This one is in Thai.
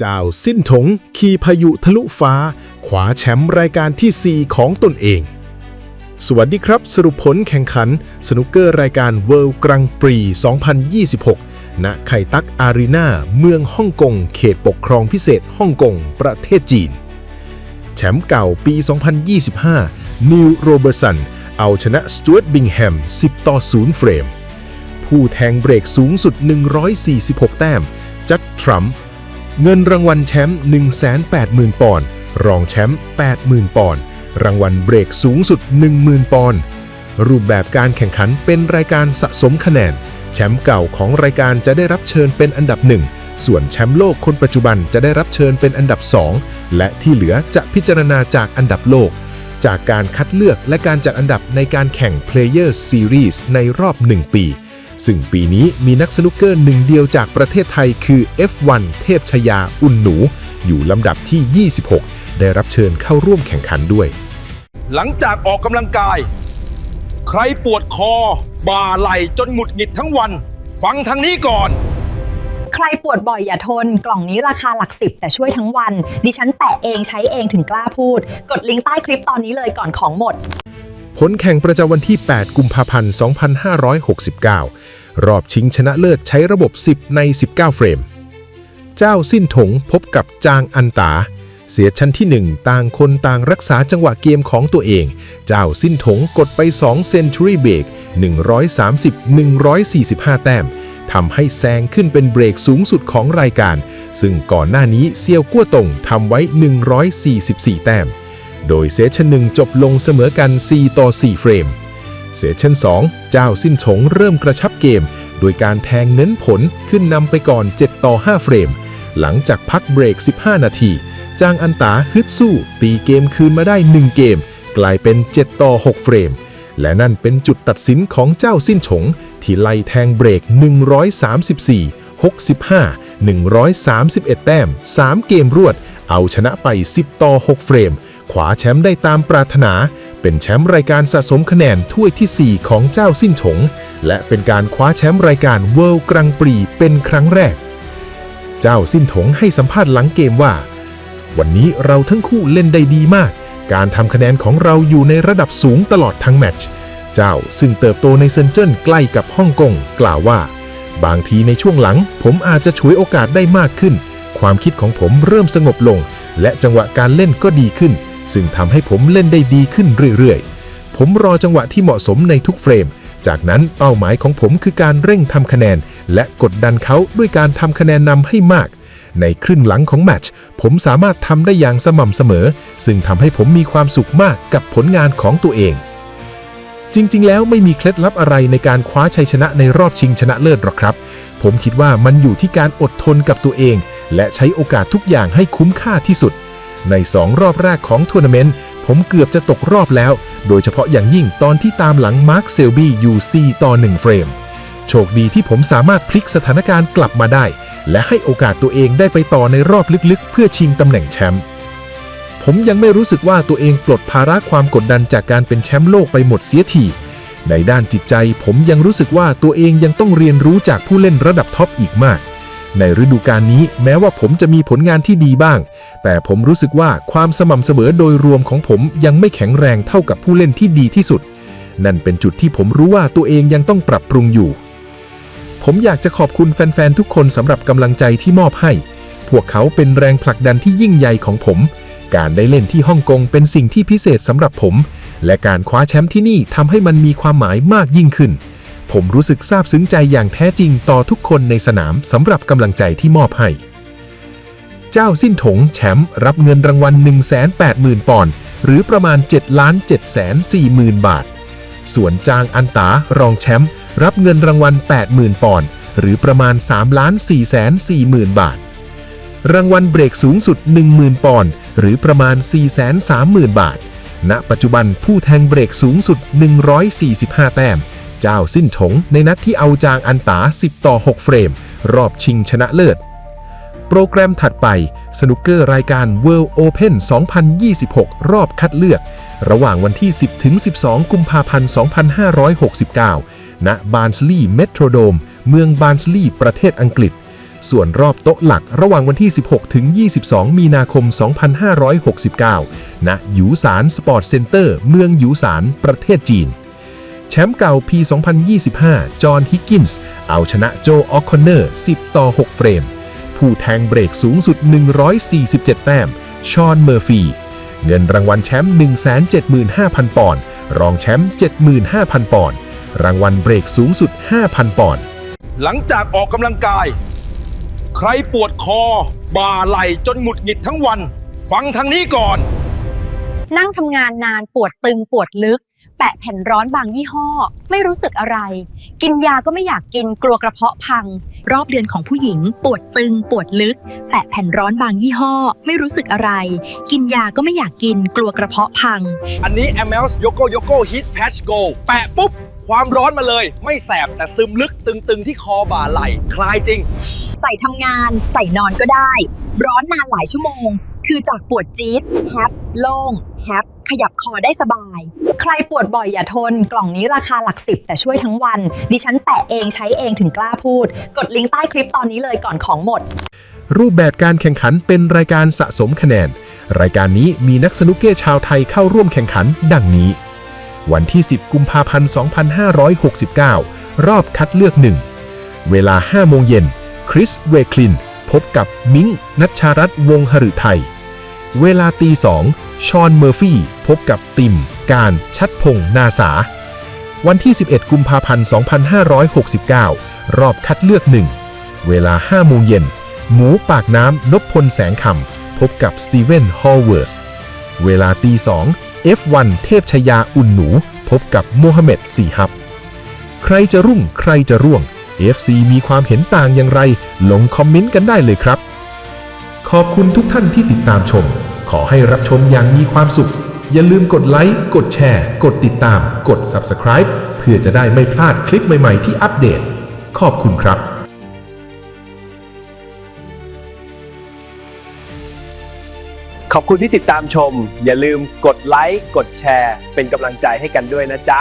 เจ้าสิ้นถงขี่พายุทะลุฟ้า ขวาแชมป์รายการที่ 4 ของตนเอง สวัสดีครับ สรุปผลแข่งขัน สนุกเกอร์รายการ World Grand Prix 2026 ณ ไคตักอารีนาเมืองฮ่องกง เขตปกครองพิเศษฮ่องกง ประเทศจีน แชมป์เก่าปี 2025 นิวโรเบอร์สัน เอาชนะสจวตบิงแฮม 10 ต่อ 0 เฟรม ผู้แทงเบรกสูงสุด 146 แต้ม จัดทรัมป์ เงินรางวัลแชมป์ 180,000 ปอนด์ รองแชมป์ 80,000 ปอนด์ รางวัลเบรกสูงสุด 10,000 ปอนด์ รูปแบบการแข่งขันเป็นรายการสะสมคะแนน แชมป์เก่าของรายการจะได้รับเชิญเป็นอันดับหนึ่ง ส่วนแชมป์โลกคนปัจจุบันจะได้รับเชิญเป็นอันดับ 2 และที่เหลือจะพิจารณาจากอันดับโลก จากการคัดเลือกและการจัดอันดับในการแข่ง Player Series ในรอบ 1 ปี ซึ่งปีนี้มีนักสนุกเกอร์หนึ่งเดียวจากประเทศไทยคือ F1 เทพชยาอุ่นหนู อยู่ลำดับที่ 26 ได้รับเชิญเข้าร่วมแข่งขันด้วย หลังจากออกกำลังกาย ใครปวดคอ บ่าไหล่จนหงุดหงิดทั้งวัน ฟังทางนี้ก่อน ใครปวดบ่อยอย่าทน กล่องนี้ราคาหลักสิบแต่ช่วยทั้งวัน ดิฉันแปะเองใช้เองถึงกล้าพูด กดลิงก์ใต้คลิปตอนนี้เลยก่อนของหมด ผลแข่งประจำวันที่ 8 กุมภาพันธ์ 2569 รอบชิงชนะเลิศใช้ระบบ 10 ใน 19 เฟรม เจ้าสิ้นถงพบกับจางอันตา เสียชั้นที่ 1 ต่างคนต่างรักษาจังหวะเกมของตัวเอง เจ้าสิ้นถงกดไป 2 Century Break 130-145 แต้มทำให้แซงขึ้นเป็นเบรกสูงสุดของรายการ ซึ่งก่อนหน้านี้เซียวกั้วตงทำไว้ 144 แต้ม โดยเซสชันหนึ่งจบลงเสมอกัน 4 ต่อ 4 เฟรม เซสชัน2 เจ้าสิ้นฉงเริ่มกระชับเกม โดยการแทงเน้นผลขึ้นนำไปก่อน 7 ต่อ 5 เฟรม หลังจากพักเบรก 15 นาที จางอันตาฮึดสู้ ตีเกมคืนมาได้ 1 เกม กลายเป็น 7 ต่อ 6 เฟรม และนั่นเป็นจุดตัดสินของเจ้าสิ้นฉง ที่ไล่แทงเบรก 134 65 131 แต้ม 3 เกมรวด เอาชนะไป 10 ต่อ 6 เฟรม ขวาแชมป์ได้ตามปรารถนา เป็นแชมป์รายการสะสมคะแนนถ้วยที่ 4 ของเจ้าสิ้นฉงและเป็นการคว้าแชมป์รายการ World Grand Prix เป็นครั้งแรก เจ้าสิ้นถงให้สัมภาษณ์หลังเกมว่า วันนี้เราทั้งคู่เล่นได้ดีมาก การทำคะแนนของเราอยู่ในระดับสูงตลอดทั้งแมตช์เจ้าซึ่งเติบโตในเซนเจิ้นใกล้กับฮ่องกงกล่าวว่า บางทีในช่วงหลัง ผมอาจจะฉวยโอกาสได้มากขึ้น ความคิดของผมเริ่มสงบลง และจังหวะการเล่นก็ดีขึ้น ซึ่งทำให้ผมเล่นได้ดีขึ้นเรื่อยๆ ผมรอจังหวะที่เหมาะสมในทุกเฟรม จากนั้นเป้าหมายของผมคือการเร่งทำคะแนน และกดดันเขาด้วยการทำคะแนนนำให้มาก ในครึ่งหลังของแมตช์ผมสามารถทำได้อย่างสม่ำเสมอ ซึ่งทำให้ผมมีความสุขมากกับผลงานของตัวเองจริง ๆ แล้วไม่มีเคล็ดลับอะไรในการคว้าชัยชนะในรอบชิงชนะเลิศหรอกครับ ผมคิดว่ามันอยู่ที่การอดทนกับตัวเอง และใช้โอกาสทุกอย่างให้คุ้มค่าที่สุด ใน 2 รอบแรกของทัวร์นาเมนต์ผมเกือบจะตกรอบแล้ว โดยเฉพาะอย่างยิ่งตอนที่ตามหลังมาร์คเซลบี้อยู่4ต่อ 1 เฟรม โชคดีที่ผมสามารถพลิกสถานการณ์กลับมาได้ และให้โอกาสตัวเองได้ไปต่อในรอบลึกๆ เพื่อชิงตำแหน่งแชมป์ผมยังไม่รู้สึกว่าตัวเองปลดภาระความกดดันจากการเป็นแชมป์โลกไปหมดเสียที ในด้านจิตใจผมยังรู้สึกว่าตัวเองยังต้องเรียนรู้จากผู้เล่นระดับท็อปอีกมาก ในฤดูกาลนี้แม้ว่าผมจะมีผลงานที่ดีบ้าง แต่ผมรู้สึกว่าความสม่ำเสมอโดยรวมของผมยังไม่แข็งแรงเท่ากับผู้เล่นที่ดีที่สุด นั่นเป็นจุดที่ผมรู้ว่าตัวเองยังต้องปรับปรุงอยู่ ผมอยากจะขอบคุณแฟนๆ ทุกคนสำหรับกำลังใจที่มอบให้ พวกเขาเป็นแรงผลักดันที่ยิ่งใหญ่ของผม การได้เล่นที่ฮ่องกงเป็นสิ่งที่พิเศษสำหรับผม และการคว้าแชมป์ที่นี่ทำให้มันมีความหมายมากยิ่งขึ้น ผมรู้สึกซาบซึ้งใจอย่างแท้จริงต่อทุกคนในสนามสำหรับกำลังใจที่มอบให้ เจ้าสิ้นถงแชมป์รับเงินรางวัล 180,000 ปอนด์หรือประมาณ 7 ล้าน7แสน4หมื่นบาท ส่วนจางอันตารองแชมป์รับเงินรางวัล 80,000 ปอนด์หรือประมาณ 3 ล้าน4แสน4หมื่นบาท รางวัลเบรกสูงสุด 10,000 ปอนด์หรือประมาณ 430,000 บาท ณ ปัจจุบันผู้แทงเบรกสูงสุด 145 แต้ม เจ้าสิ้นถงในนัดที่เอาจางอันตา 10 ต่อ 6 เฟรม รอบชิงชนะเลิศ โปรแกรมถัดไป สนุกเกอร์รายการ World Open 2026 รอบคัดเลือก ระหว่างวันที่ 10 ถึง 12 กุมภาพันธ์ 2569 ณ บาร์นสลีย์เมโทรโดม เมืองบาร์นสลีย์ประเทศอังกฤษส่วนรอบโต๊ะหลักระหว่างวันที่ 16 ถึง 22 มีนาคม 2569 ณ หยูสารสปอร์ตเซ็นเตอร์ เมืองหยูสารประเทศจีน ชมป์เก่าปี 2025 จอห์น ฮิกกินส์ เอาชนะโจออคอนเนอร์ 10 ต่อ 6 เฟรม ผู้แทงเบรกสูงสุด 147 แต้ม ชอนเมอร์ฟี เงินรางวัลแชมป์ 175,000 ปอนด์ รองแชมป์ 75,000 ปอนด์ รางวัลเบรกสูงสุด 5,000 ปอนด์ หลังจากออกกำลังกาย ใครปวดคอ บ่าไหล่จนหงุดหงิดทั้งวัน ฟังทางนี้ก่อน นั่งทำงานนานปวดตึงปวดลึก แปะแผ่นร้อนบางยี่ห้อ ไม่รู้สึกอะไร กินยาก็ไม่อยากกินกลัวกระเพาะพัง รอบเดือนของผู้หญิง ปวดตึง ปวดลึก แปะแผ่นร้อนบางยี่ห้อ ไม่รู้สึกอะไร กินยาก็ไม่อยากกินกลัวกระเพาะพัง อันนี้ m l s Yoko Yoko Hit Patch Go แปะปุ๊บ ความร้อนมาเลย ไม่แสบแต่ซึมลึกตึงๆที่คอบ่าไหล่คลายจริง ใส่ทำงาน ใส่นอนก็ได้ ร้อนนานหลายชั่วโมง คือจากปวดจี๊ดแฮปโล่งแฮปขยับคอได้สบาย ใครปวดบ่อยอย่าทน กล่องนี้ราคาหลักสิบแต่ช่วยทั้งวัน ดิฉันแปะเองใช้เองถึงกล้าพูด กดลิงก์ใต้คลิปตอนนี้เลยก่อนของหมด รูปแบบการแข่งขันเป็นรายการสะสมคะแนน รายการนี้มีนักสนุกเกอร์ชาวไทยเข้าร่วมแข่งขัน ดังนี้ วันที่ 10 กุมภาพันธ์ 2569 รอบคัดเลือกหนึ่งเวลา 5 โมงเย็น คริส เวคลิน พบกับมิงนัชชารัตน์วงหฤทัย เวลาตีสองชอนเมอร์ฟี่พบกับติม การชัดพงษ์นาสา วันที่ 11 กุมภาพันธ์ 2569 รอบคัดเลือกหนึ่งเวลา5โมงเย็น หมูปากน้ำนพพลแสงคำพบกับสตีเวนฮอลเวิร์ธเวลาตีสอง F1 เทพชยาอุ่นหนู พบกับโมฮัมเหม็ดสีฮับ ใครจะรุ่งใครจะร่วง FC มีความเห็นต่างอย่างไร ลงคอมเมนต์กันได้เลยครับ ขอบคุณทุกท่านที่ติดตามชม อให้รับชมอย่างมีความสุข อย่าลืมกดไลค์ กดแชร์ กดติดตาม กด Subscribe เพื่อจะได้ไม่พลาดคลิปใหม่ ๆ ที่อัปเดต ขอบคุณครับขอบคุณที่ติดตามชม อย่าลืมกดไลค์ กดแชร์ เป็นกำลังใจให้กันด้วยนะจ๊า